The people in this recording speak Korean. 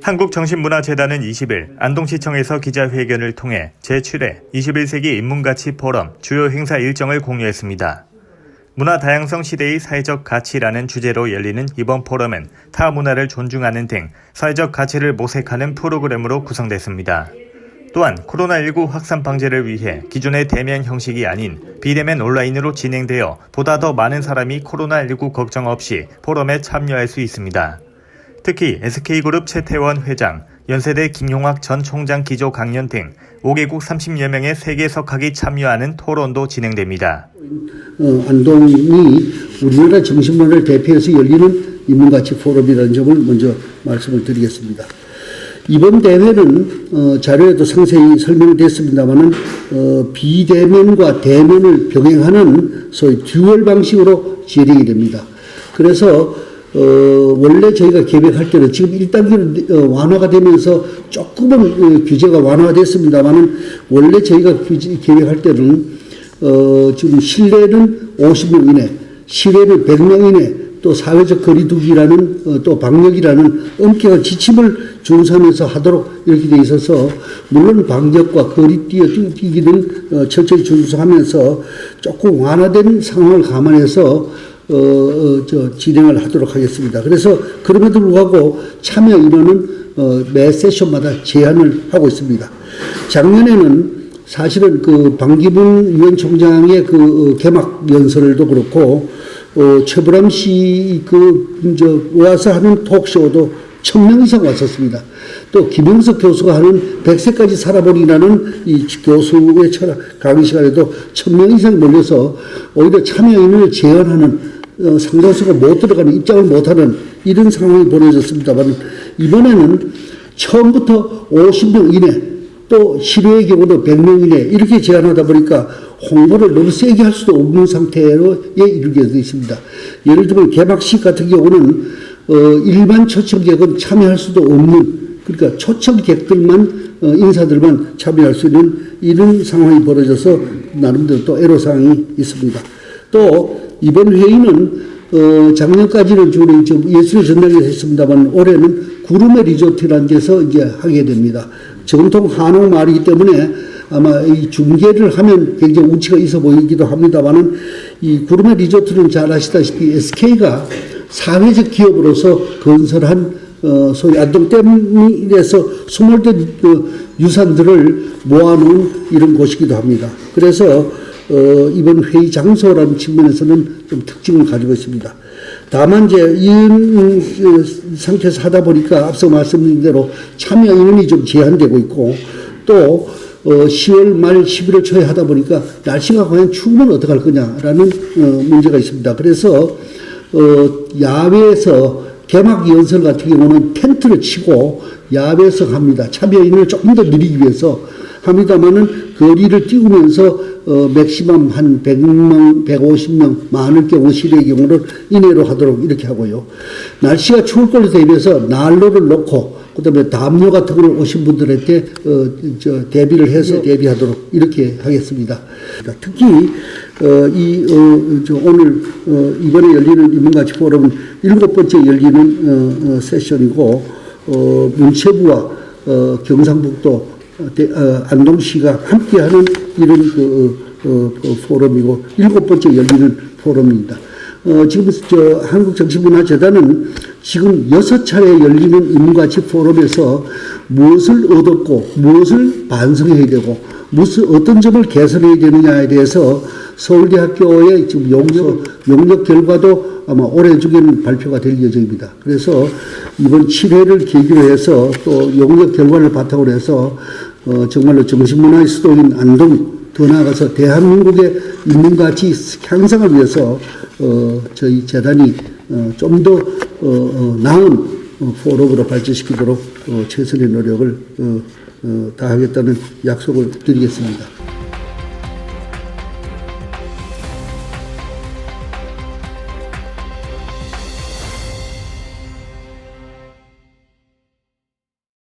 한국정신문화재단은 20일 안동시청에서 기자회견을 통해 제7회 21세기 인문가치 포럼 주요 행사 일정을 공유했습니다. 문화 다양성 시대의 사회적 가치라는 주제로 열리는 이번 포럼은 타 문화를 존중하는 등 사회적 가치를 모색하는 프로그램으로 구성됐습니다. 또한 코로나19 확산 방지를 위해 기존의 대면 형식이 아닌 비대면 온라인으로 진행되어 보다 더 많은 사람이 코로나19 걱정 없이 포럼에 참여할 수 있습니다. 특히 SK그룹 최태원 회장, 연세대 김용학 전 총장 기조 강연 등 5개국 30여 명의 세계 석학이 참여하는 토론도 진행됩니다. 어, 안동이 우리나라 정신문화를 대표해서 열리는 인문가치 포럼이라는 점을 먼저 말씀을 드리겠습니다. 이번 대회는 어, 자료에도 상세히 설명됐습니다만은 어, 비대면과 대면을 병행하는 소위 듀얼 방식으로 진행이 됩니다. 그래서 어, 원래 저희가 계획할 때는 지금 1단계로 어, 완화가 되면서 조금은 어, 규제가 완화가 됐습니다만은 원래 저희가 규제, 계획할 때는 어, 지금 실내는 50명 이내, 실외는 100명 이내, 또 사회적 거리두기라는 어, 또 방역이라는 엄격한 지침을 준수하면서 하도록 이렇게 돼 있어서 물론 방역과 거리 뛰어뛰기는 어, 철저히 준수하면서 조금 완화된 상황을 감안해서 어, 어, 저, 진행을 하도록 하겠습니다. 그래서 그럼에도 불구하고 참여 인원은 어, 매 세션마다 제한을 하고 있습니다. 작년에는 사실은 그 방기문 위원 총장의 그 어, 개막 연설도 그렇고 어, 최불암 씨그 저 와서 하는 톡쇼도 천 명 이상 왔었습니다. 또 김영석 교수가 하는 백세까지 살아보리라는 이 교수의 철학 강의 시간에도 천 명 이상 몰려서 오히려 참여 인원을 제한하는 어, 상당수가 못 들어가는 입장을 못하는 이런 상황이 벌어졌습니다만 이번에는 처음부터 50명 이내 또 실외의 경우도 100명 이내 이렇게 제한하다 보니까 홍보를 너무 세게 할 수도 없는 상태에 이르게 되어 있습니다. 예를 들면 개막식 같은 경우는 어, 일반 초청객은 참여할 수도 없는 그러니까 초청객들만 어, 인사들만 참여할 수 있는 이런 상황이 벌어져서 나름대로 또 애로사항이 있습니다. 또 이번 회의는 어, 작년까지는 주로 좀 예술의 전당에서 했습니다만 올해는 구름의 리조트라는 데서 이제 하게 됩니다. 정통 한옥 마을이기 때문에 아마 이 중계를 하면 굉장히 운치가 있어 보이기도 합니다만은 이 구름의 리조트는 잘 아시다시피 SK가 사회적 기업으로서 건설한 어, 소위 안동댐에서 소멸된 그 유산들을 모아놓은 이런 곳이기도 합니다. 그래서 어, 이번 회의 장소라는 측면에서는 좀 특징을 가지고 있습니다. 다만 이제 이런 상태에서 하다 보니까 앞서 말씀드린 대로 참여 인원이 좀 제한되고 있고 또 어, 10월 말 11월 초에 하다 보니까 날씨가 과연 추우면 어떡할 거냐라는 어, 문제가 있습니다. 그래서 어, 야외에서 개막 연설 같은 경우는 텐트를 치고 야외에서 합니다. 참여 인원을 조금 더 늘리기 위해서 합니다만은 거리를 띄우면서 어, 맥시멈 한 100명, 150명, 많을 경우 실의 경우를 이내로 하도록 이렇게 하고요. 날씨가 추울 걸로 대비해서 난로를 놓고 그다음에 담요 같은 걸 오신 분들한테 어, 저 대비를 해서 대비하도록 이렇게 하겠습니다. 특히 어, 이 어, 저 오늘 어, 이번에 열리는 인문가치 포럼은 일곱 번째 열리는 어, 어, 세션이고 어, 문체부와 어, 경상북도 어, 대- 어, 안동시가 함께하는 이런 그, 어, 그 포럼이고 일곱 번째 열리는 포럼입니다. 어, 지금 저 한국정신문화재단은 지금 여섯 차례 열리는 인문가치 포럼에서 무엇을 얻었고 무엇을 반성해야 되고 무슨 어떤 점을 개선해야 되느냐에 대해서 서울대학교의 지금 용역, 용역 결과도 아마 올해 중에는 발표가 될 예정입니다. 그래서 이번 7회를 계기로 해서 또 용역 결과를 바탕으로 해서 어, 정말로 정신문화의 수도인 안동 더 나아가서 대한민국의 인문가치 향상을 위해서 어, 저희 재단이 어, 좀더 어, 어, 나은 어, 포럼으로 발전시키도록 어, 최선의 노력을 어, 어, 다하겠다는 약속을 드리겠습니다.